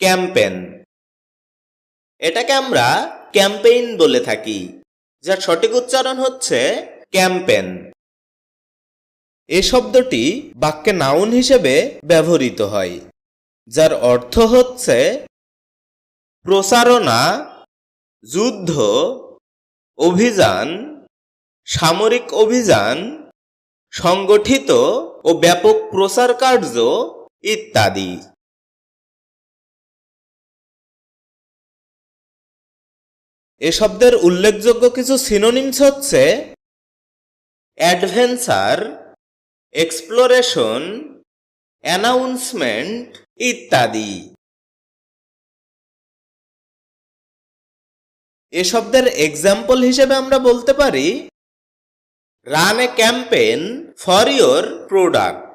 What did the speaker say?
Campaign এটাকে আমরা campaign বলে থাকি, যার সঠিক উচ্চারণ হচ্ছে ক্যাম্পেন এ শব্দটি বাক্যে নাউন হিসেবে ব্যবহৃত হয়, যার অর্থ হচ্ছে প্রসারণা, যুদ্ধ, অভিযান, সামরিক অভিযান, সংগঠিত ও ব্যাপক প্রসার কার্য ইত্যাদি। এ শব্দের উল্লেখযোগ্য কিছু সিনোনিমস হচ্ছে অ্যাডভেঞ্চার এক্সপ্লোরেশন অ্যানাউন্সমেন্ট ইত্যাদি। এ শব্দের এক্সাম্পল হিসেবে আমরা বলতে পারি run a campaign for your product